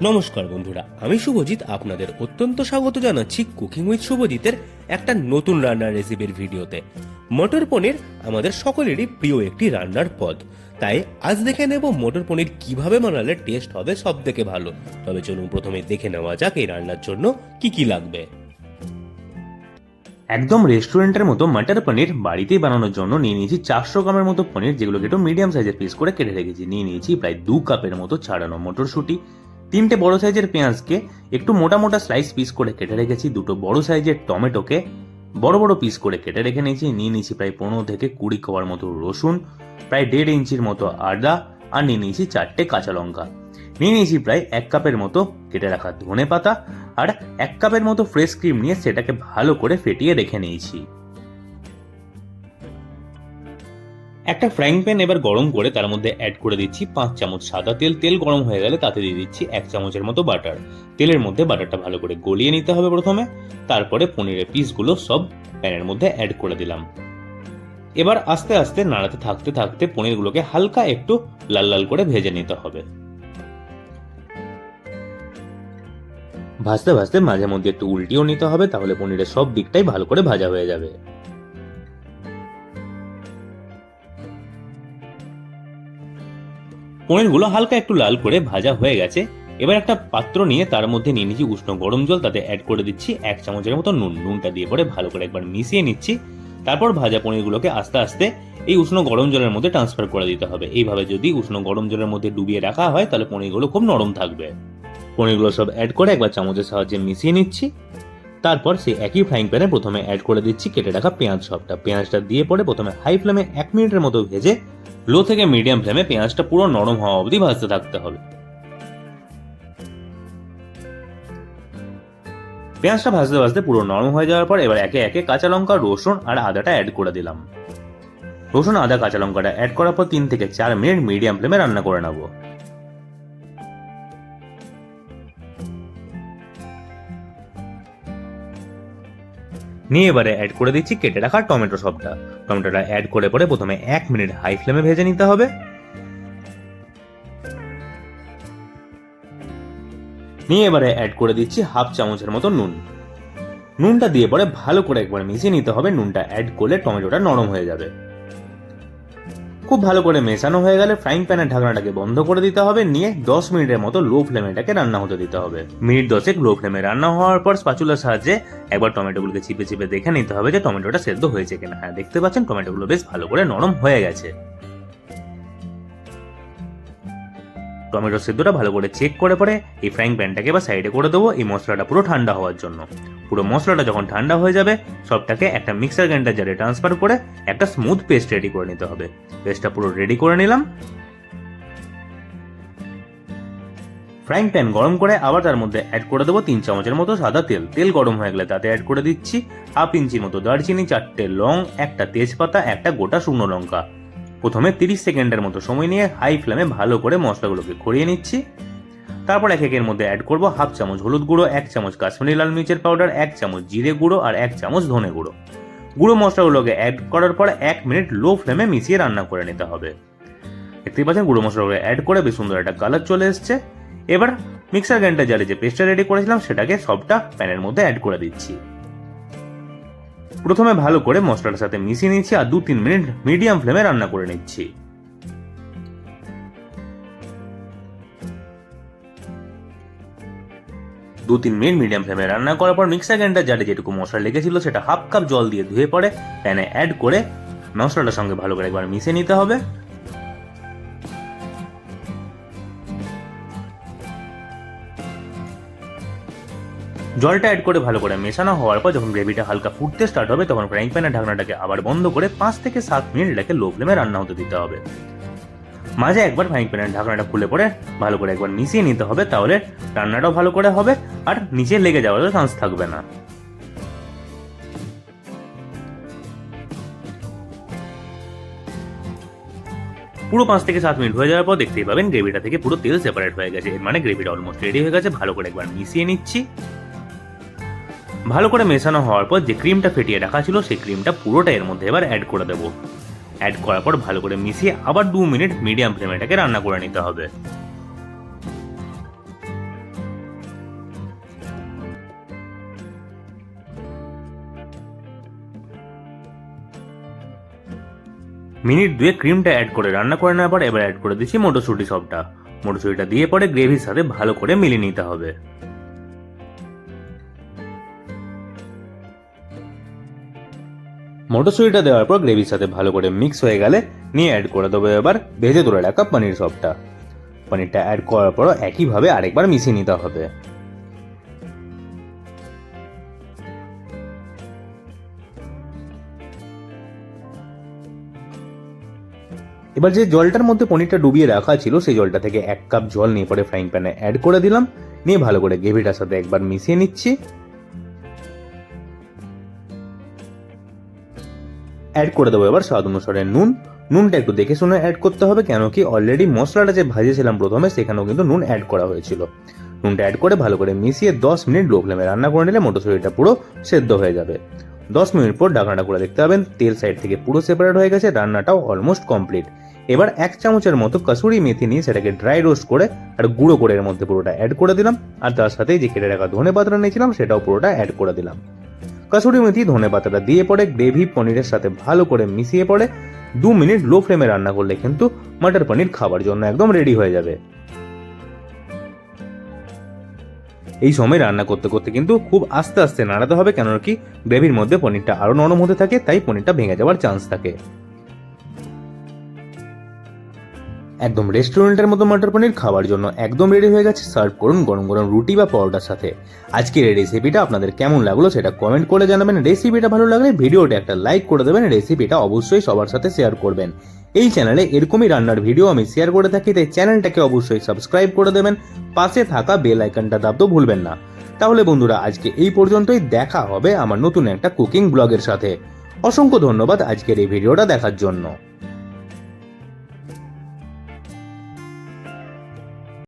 নমস্কার বন্ধুরা, আমি শুভজিৎ, আপনাদের অত্যন্ত স্বাগত জানাচ্ছি কুকিং উইথ শুভজিতের একটা নতুন রান্নার রেসিপির ভিডিওতে। মটর পনির আমাদের সকলেরই প্রিয় একটি রান্নার পদ। তাই আজ দেখে নেব মটর পনির কীভাবে বানালে টেস্ট হবে সব থেকে ভালো। তবে চলুন প্রথমে দেখে নেওয়া যাক এই রান্নার জন্য কি কি লাগবে। একদম রেস্টুরেন্টের মতো মাটার পনির বাড়িতেই বানানোর জন্য নিয়ে নিয়েছি চারশো গ্রামের মতো পনির, যেগুলোকে একটু মিডিয়াম সাইজের পিস করে কেটে রেখেছি। নিয়ে নিয়েছি প্রায় দু কাপের মতো ছাড়ানো মটরশুঁটি। তিনটে বড় সাইজের পেঁয়াজকে একটু মোটা মোটা স্লাইস পিস করে কেটে রেখেছি, দুটো বড় সাইজের টমেটোকে বড় বড় পিস করে কেটে রেখে নিয়েছি, নিয়ে নিয়েছি প্রায় পনেরো থেকে কুড়ি কবার মতো রসুন, প্রায় দেড় ইঞ্চির মতো আদা আর নিয়ে নিয়েছি চারটে কাঁচা লঙ্কা। নিয়ে নিয়েছি প্রায় এক কাপের মতো কেটে রাখা ধনে পাতা আর এক কাপের মতো ফ্রেশ ক্রিম নিয়ে সেটাকে ভালো করে ফেটিয়ে রেখে নিয়েছি। একটা ফ্রাইং প্যান এবার গরম করে তার মধ্যে অ্যাড করে দিচ্ছি পাঁচ চামচ সাদা তেল। তেল গরম হয়ে গেলে তাতে দিয়ে দিচ্ছি এক চামচের মতো বাটার তেলের মধ্যে বাটারটা ভালো করে গলিয়ে নিতে হবে প্রথমে। তারপরে পনিরের পিসগুলো সব প্যানের মধ্যে অ্যাড করে দিলাম। এবার আস্তে আস্তে নাড়াতে থাকতে থাকতে পনিরগুলোকে হালকা একটু লাল লাল করে ভেজে নিতে হবে। ভাজতে ভাজতে মাঝে মধ্যে একটু উল্টিও নিতে হবে, তাহলে পনিরের সব দিকটাই ভালো করে ভাজা হয়ে যাবে। পনিরগুলো হালকা একটু লাল করে ভাজা হয়ে গেছে। এবার একটা পাত্র নিয়ে তার মধ্যে নিয়ে নিচ্ছি উষ্ণ গরম জল, তাতে অ্যাড করে দিচ্ছি এক চামচের মতো নুন। নুনটা দিয়ে পরে ভালো করে একবার মিশিয়ে নিচ্ছি। তারপর ভাজা পনিরগুলোকে আস্তে আস্তে এই উষ্ণ গরম জলের মধ্যে ট্রান্সফার করে দিতে হবে। এইভাবে যদি উষ্ণ গরম জলের মধ্যে ডুবিয়ে রাখা হয়, তাহলে পনিরগুলো খুব নরম থাকবে। পনিরগুলো সব অ্যাড করে একবার চামচের সাহায্যে মিশিয়ে নিচ্ছি। তারপর সেই একই ফ্রাইং প্যানে প্রথমে অ্যাড করে দিচ্ছি কেটে রাখা পেঁয়াজ সবটা। পেঁয়াজটা দিয়ে পরে প্রথমে হাই ফ্লেমে এক মিনিটের মতো ভেজে লো থেকে মিডিয়াম ফ্লেমে পেঁয়াজটা পুরো নরম হওয়া অবধি ভাজতে থাকতে হবে। পেঁয়াজটা ভাজতে ভাজতে পুরো নরম হয়ে যাওয়ার পর এবার একে একে কাঁচা লঙ্কা, রসুন আর আদাটা অ্যাড করে দিলাম। রসুন, আদা, কাঁচা লঙ্কাটা অ্যাড করার পর তিন থেকে চার মিনিট মিডিয়াম ফ্লেমে রান্না করে নেব। নিয়ে এবারে অ্যাড করে দিচ্ছি, কেটে রাখা টমেটো সবটা। টমেটোটা অ্যাড করে পরে প্রথমে এক মিনিট হাই ফ্লেমে ভেজে নিতে হবে। নিয়ে এবারে অ্যাড করে দিচ্ছি হাফ চামচের মতো নুন। নুনটা দিয়ে পরে ভালো করে একবার মিশিয়ে নিতে হবে, নুনটা অ্যাড করলে টমেটোটা নরম হয়ে যাবে। খুব ভালো করে মেশানো হয়ে গেলে ফ্রাইং প্যানের ঢাকনাটাকে বন্ধ করে দিতে হবে, নিয়ে দশ মিনিটের মতো লো ফ্লেমে এটাকে রান্না হতে দিতে হবে। মিনিট দশেক লো ফ্লেমে রান্না হওয়ার পর স্পাচুলার সাহায্যে একবার টমেটোগুলোকে চিপে চিপে দেখে নিতে হবে যে টমেটোটা সেদ্ধ হয়েছে কিনা। হ্যাঁ দেখতে পাচ্ছেন টমেটোগুলো বেশ ভালো করে নরম হয়ে গেছে। টমেটো সেদ্ধটা ভালো করে চেক করে পরে এই ফ্রাইং প্যানটাকে বা সাইডে করে দেবো। এই মশলাটা পুরো ঠান্ডা হওয়ার জন্য। পুরো মশলাটা যখন ঠান্ডা হয়ে যাবে, সবটাকে একটা মিক্সার গ্রাইন্ডার জারে ট্রান্সফার করে একটা স্মুথ পেস্ট রেডি করে নিতে হবে। পেস্টটা পুরো রেডি করে নিলাম। ফ্রাইং প্যান গরম করে আবার তার মধ্যে অ্যাড করে দেবো তিন চামচের মতো সাদা তেল। তেল গরম হয়ে গেলে তাতে অ্যাড করে দিচ্ছি হাফ ইঞ্চির মতো দারচিনি, চারটে লং, একটা তেজপাতা, একটা গোটা শুকনো লঙ্কা। প্রথমে তিরিশ সেকেন্ডের মতো সময় নিয়ে হাই ফ্লেমে ভালো করে মশলাগুলোকে ঘুরিয়ে নিচ্ছি। তারপর এক একের মধ্যে অ্যাড করব হাফ চামচ হলুদ গুঁড়ো, এক চামচ কাশ্মীরি লাল মির্চের পাউডার এক চামচ জিরে গুঁড়ো আর এক চামচ ধনে গুঁড়ো। গুঁড়ো মশলাগুলোকে অ্যাড করার পর এক মিনিট লো ফ্লেমে মিশিয়ে রান্না করে নিতে হবে। দেখতেই পাচ্ছেন গুঁড়ো মশলাগুলো অ্যাড করে বেশ সুন্দর একটা কালার চলে এসছে। এবার মিক্সার গ্রাইন্ডার জারে যে পেস্টটা রেডি করেছিলাম, সেটাকে সবটা প্যানের মধ্যে অ্যাড করে দিচ্ছি। প্রথমে ভালো করে মশলাটার সাথে মিশিয়ে নিচ্ছি আর দু তিন মিনিট মিডিয়াম ফ্লেমে রান্না করে নিচ্ছি। দু তিন মিনিট মিডিয়াম ফ্লেমে রান্না করার পর মিক্সার গ্রাইন্ডার জারে যেটুকু মশলা লেগেছিল সেটা হাফ কাপ জল দিয়ে ধুয়ে পরে প্যানে অ্যাড করে মশলাটার সঙ্গে ভালো করে একবার মিশিয়ে নিতে হবে। জলটা অ্যাড করে ভালো করে মেশানো হওয়ার পর যখন গ্রেভিটা হালকা ফুটতে স্টার্ট হবে, তখন ফ্রাইং প্যানের ঢাকনাটাকে আবার বন্ধ করে পাঁচ থেকে সাত মিনিট এটাকে লো ফ্লেমে রান্না হতে দিতে হবে। মাঝে একবার ফ্রাইং প্যানের ঢাকনাটা খুলে পরে ভালো করে একবার মিশিয়ে নিতে হবে, তাহলে রান্নাটাও ভালো করে হবে আর নিচে লেগে যাওয়ার চান্স থাকবে না। পুরো পাঁচ থেকে সাত মিনিট হয়ে যাওয়ার পর দেখতেই পাবেন গ্রেভিটা থেকে পুরো তেল সেপারেট হয়ে গেছে, এর মানে গ্রেভিটা অলমোস্ট রেডি হয়ে গেছে, ভালো করে একবার মিশিয়ে নিচ্ছি। ভালো করে মেশানো হওয়ার পর যে ক্রিমটা ফেটিয়ে রাখা ছিল, সেই ক্রিমটা পুরোটা এর মধ্যে এবার অ্যাড করে দেবো। অ্যাড করার পর ভালো করে মিশিয়ে আবার দু মিনিট মিডিয়াম ফ্লেমে এটাকে রান্না করে নিতে হবে। মিনিট দুয়ে ক্রিমটা অ্যাড করে রান্না করে নেওয়ার পর এবার অ্যাড করে দিচ্ছি মটরশুঁটি সবটা। মটরশুঁটিটা দিয়ে পরে গ্রেভির সাথে ভালো করে মিলিয়ে নিতে হবে। মটরশুঁটিটা দেওয়ার পর গ্রেভির সাথে ভালো করে মিক্স হয়ে গেলে নিয়ে অ্যাড করে দেবো এবার ভেজে তুলে রাখা পনির সবটা। পনিরটা অ্যাড করার পর একইভাবে আরেকবার মিশিয়ে নিতে হবে। এবার যে জলটার মধ্যে পনিরটা ডুবিয়ে রাখা ছিল, সেই জলটা থেকে এক কাপ জল নিয়ে পরে ফ্রাইং প্যানে অ্যাড করে দিলাম। নিয়ে ভালো করে গ্রেভিটার সাথে একবার মিশিয়ে নিচ্ছি। অ্যাড করে দেবো। এবার স্বাদ অনুসারে নুন। নুনটা একটু দেখে শুনে অ্যাড করতে হবে, কেন কি অলরেডি মশলাটা যে ভাজিয়েছিলাম প্রথমে, সেখানেও কিন্তু নুন অ্যাড করা হয়েছিল। নুনটা অ্যাড করে ভালো করে মিশিয়ে দশ মিনিট লো ফ্লেমে রান্না করে নিলে মটরশুঁটিটা পুরো সেদ্ধ হয়ে যাবে। দশ মিনিট পর ঢাকনাটা করে দেখতে পাবেন, তেল সাইড থেকে পুরো সেপারেট হয়ে গেছে, রান্নাটাও অলমোস্ট কমপ্লিট এবার এক চামচের মতো কাসুরি মেথি নিয়ে সেটাকে ড্রাই রোস্ট করে আর গুঁড়ো করে এর মধ্যে পুরোটা অ্যাড করে দিলাম। আর তার সাথে যে কেটে রাখা ধনে পাতা নিয়েছিলাম, সেটাও পুরোটা অ্যাড করে দিলাম। কাসুরি মেথি ধনে পাতাটা দিয়ে পরে গ্রেভি পনিরের সাথে ভালো করে মিশিয়ে পড়ে, দু মিনিট লো ফ্লেমে রান্না করলে কিন্তু মাটার পনির খাবার জন্য একদম রেডি হয়ে যাবে। এই সময় রান্না করতে করতে কিন্তু খুব আস্তে আস্তে নাড়াতে হবে কেন কি গ্রেভির মধ্যে পনিরটা আরও নরম হতে থাকে, তাই পনিরটা ভেঙে যাওয়ার চান্স থাকে। একদম রেস্টুরেন্টের মতো মটর পনির খাওয়ার জন্য একদম রেডি হয়ে গেছে। সার্ভ করুন গরম গরম রুটি বা পরোটার সাথে। আজকের এই রেসিপিটা আপনাদের কেমন লাগল সেটা কমেন্ট করে জানাবেন। রেসিপিটা ভালো লাগলে ভিডিওটা একটা লাইক করে দেবেন। রেসিপিটা অবশ্যই সবার সাথে শেয়ার করবেন। এই চ্যানেলে এরকমই রান্নার ভিডিও আমি শেয়ার করে থাকি, তাই চ্যানেলটাকে অবশ্যই সাবস্ক্রাইব করে দেবেন। পাশে থাকা বেল আইকনটা দাবতেও ভুলবেন না। তাহলে বন্ধুরা, আজকে এই পর্যন্তই। দেখা হবে আমার নতুন একটা কুকিং ব্লগের সাথে। অসংখ্য ধন্যবাদ আজকের এই ভিডিওটা দেখার জন্য।